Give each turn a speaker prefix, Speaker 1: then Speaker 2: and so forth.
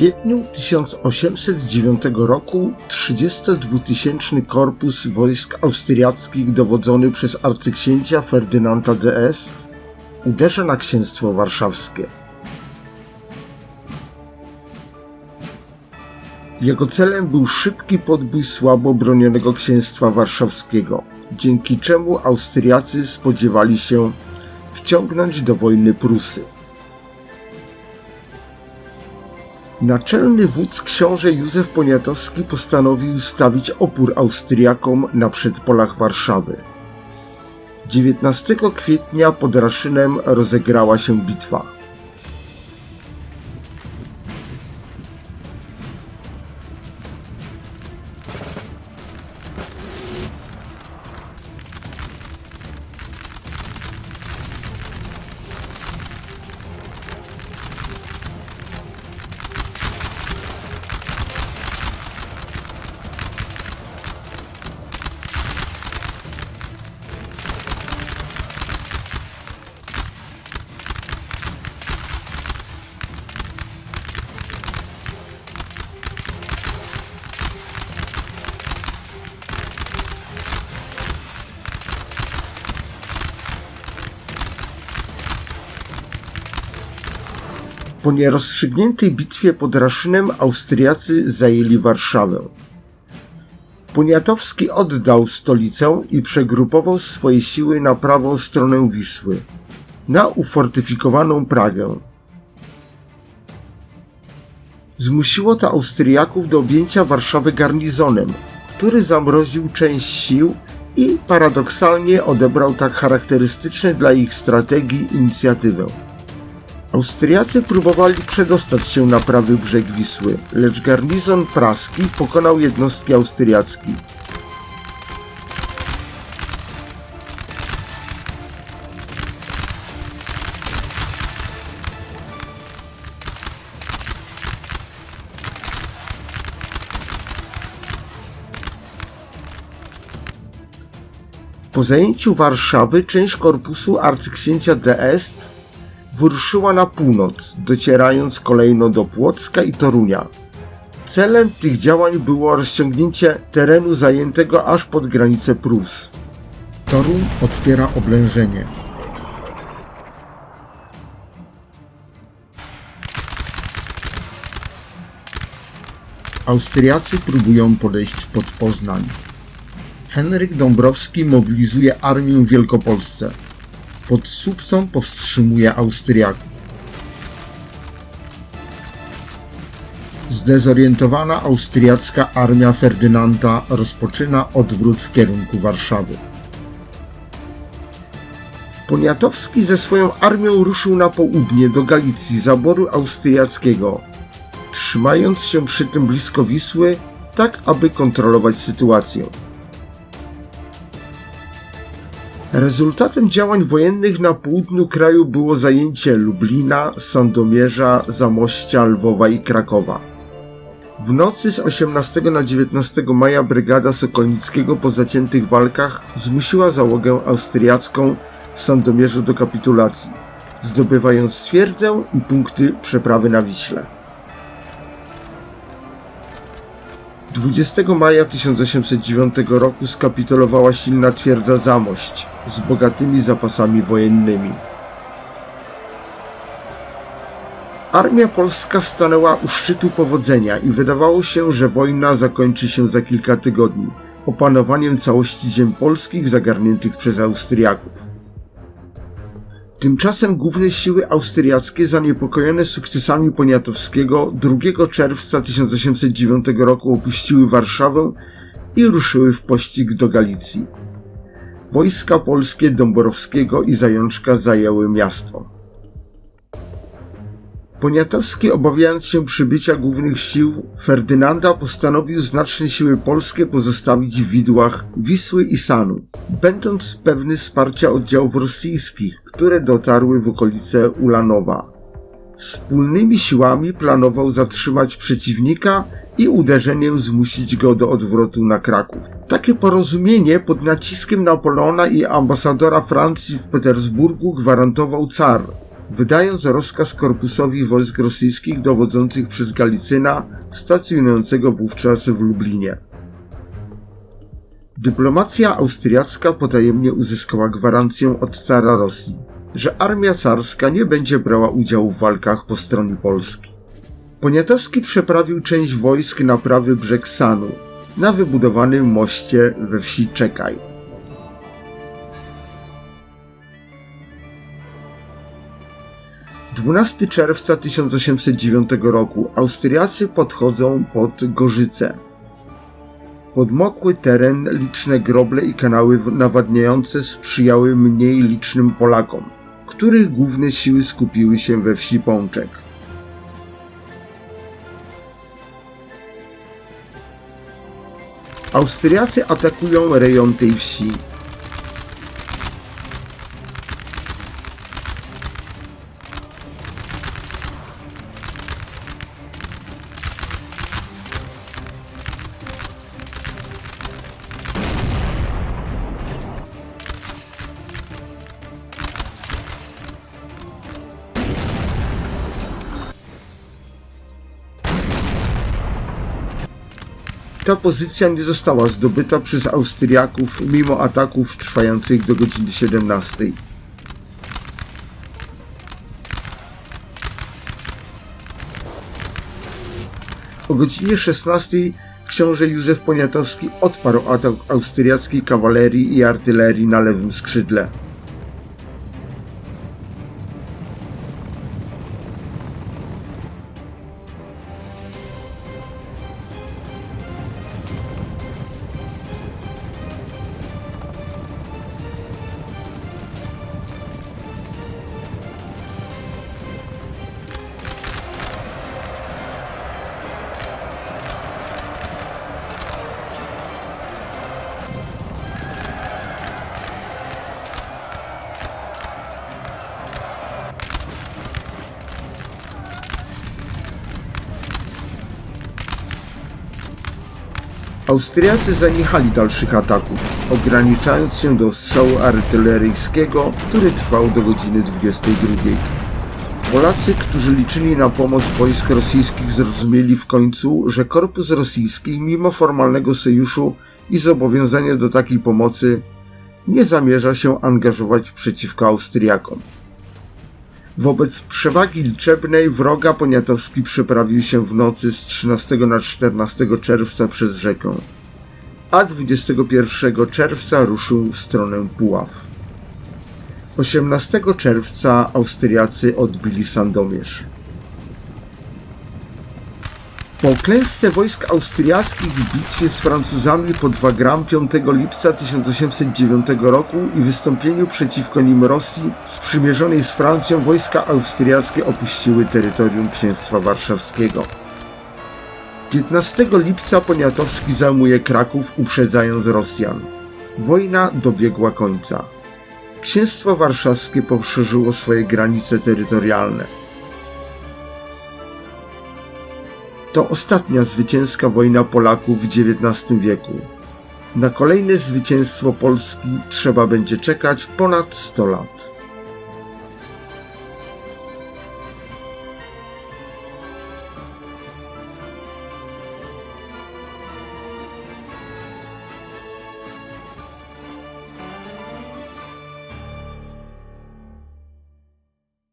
Speaker 1: kwietniu 1809 roku 32-tysięczny korpus wojsk austriackich dowodzony przez arcyksięcia Ferdynanda d'Est uderza na księstwo warszawskie. Jego celem był szybki podbój słabo bronionego księstwa warszawskiego, dzięki czemu Austriacy spodziewali się wciągnąć do wojny Prusy. Naczelny wódz książę Józef Poniatowski postanowił stawić opór Austriakom na przedpolach Warszawy. 19 kwietnia pod Raszynem rozegrała się bitwa. Po nierozstrzygniętej bitwie pod Raszynem Austriacy zajęli Warszawę. Poniatowski oddał stolicę i przegrupował swoje siły na prawą stronę Wisły, na ufortyfikowaną Pragę. Zmusiło to Austriaków do objęcia Warszawy garnizonem, który zamroził część sił i paradoksalnie odebrał tak charakterystyczne dla ich strategii inicjatywę. Austriacy próbowali przedostać się na prawy brzeg Wisły, lecz garnizon praski pokonał jednostki austriackie. Po zajęciu Warszawy część korpusu arcyksięcia d'Est wyruszyła na północ, docierając kolejno do Płocka i Torunia. Celem tych działań było rozciągnięcie terenu zajętego aż pod granicę Prus. Toruń otwiera oblężenie. Austriacy próbują podejść pod Poznań. Henryk Dąbrowski mobilizuje armię w Wielkopolsce pod Słupcą powstrzymuje Austriaków. Zdezorientowana austriacka armia Ferdynanda rozpoczyna odwrót w kierunku Warszawy. Poniatowski ze swoją armią ruszył na południe do Galicji zaboru austriackiego, trzymając się przy tym blisko Wisły, tak aby kontrolować sytuację. Rezultatem działań wojennych na południu kraju było zajęcie Lublina, Sandomierza, Zamościa, Lwowa i Krakowa. W nocy z 18 na 19 maja brygada Sokolnickiego po zaciętych walkach zmusiła załogę austriacką w Sandomierzu do kapitulacji, zdobywając twierdzę i punkty przeprawy na Wiśle. 20 maja 1809 roku skapitulowała silna twierdza Zamość z bogatymi zapasami wojennymi. Armia polska stanęła u szczytu powodzenia i wydawało się, że wojna zakończy się za kilka tygodni opanowaniem całości ziem polskich zagarniętych przez Austriaków. Tymczasem główne siły austriackie zaniepokojone sukcesami Poniatowskiego 2 czerwca 1809 roku opuściły Warszawę i ruszyły w pościg do Galicji. Wojska polskie Dąbrowskiego i Zajączka zajęły miasto. Poniatowski, obawiając się przybycia głównych sił Ferdynanda, postanowił znaczne siły polskie pozostawić w widłach Wisły i Sanu, będąc pewny wsparcia oddziałów rosyjskich, które dotarły w okolice Ulanowa. Wspólnymi siłami planował zatrzymać przeciwnika i uderzeniem zmusić go do odwrotu na Kraków. Takie porozumienie pod naciskiem Napoleona i ambasadora Francji w Petersburgu gwarantował car, wydając rozkaz korpusowi wojsk rosyjskich dowodzących przez Galicyna, stacjonującego wówczas w Lublinie. Dyplomacja austriacka potajemnie uzyskała gwarancję od cara Rosji, że armia carska nie będzie brała udziału w walkach po stronie Polski. Poniatowski przeprawił część wojsk na prawy brzeg Sanu, na wybudowanym moście we wsi Czekaj. Dwunasty czerwca 1809 roku Austriacy podchodzą pod Gorzyce. Podmokły teren, liczne groble i kanały nawadniające sprzyjały mniej licznym Polakom, których główne siły skupiły się we wsi Pączek. Austriacy atakują rejon tej wsi. Ta pozycja nie została zdobyta przez Austriaków mimo ataków trwających do godziny 17. O godzinie 16 książę Józef Poniatowski odparł atak austriackiej kawalerii i artylerii na lewym skrzydle. Austriacy zaniechali dalszych ataków, ograniczając się do strzału artyleryjskiego, który trwał do godziny 22. Polacy, którzy liczyli na pomoc wojsk rosyjskich, zrozumieli w końcu, że korpus rosyjski, mimo formalnego sojuszu i zobowiązania do takiej pomocy, nie zamierza się angażować przeciwko Austriakom. Wobec przewagi liczebnej wroga Poniatowski przeprawił się w nocy z 13 na 14 czerwca przez rzekę, a 21 czerwca ruszył w stronę Puław. 18 czerwca Austriacy odbili Sandomierz. Po klęsce wojsk austriackich w bitwie z Francuzami pod Wagram 5 lipca 1809 roku i wystąpieniu przeciwko nim Rosji sprzymierzonej z Francją wojska austriackie opuściły terytorium księstwa warszawskiego. 15 lipca Poniatowski zajmuje Kraków uprzedzając Rosjan. Wojna dobiegła końca. Księstwo warszawskie poszerzyło swoje granice terytorialne. To ostatnia zwycięska wojna Polaków w XIX wieku. Na kolejne zwycięstwo Polski trzeba będzie czekać ponad 100 lat.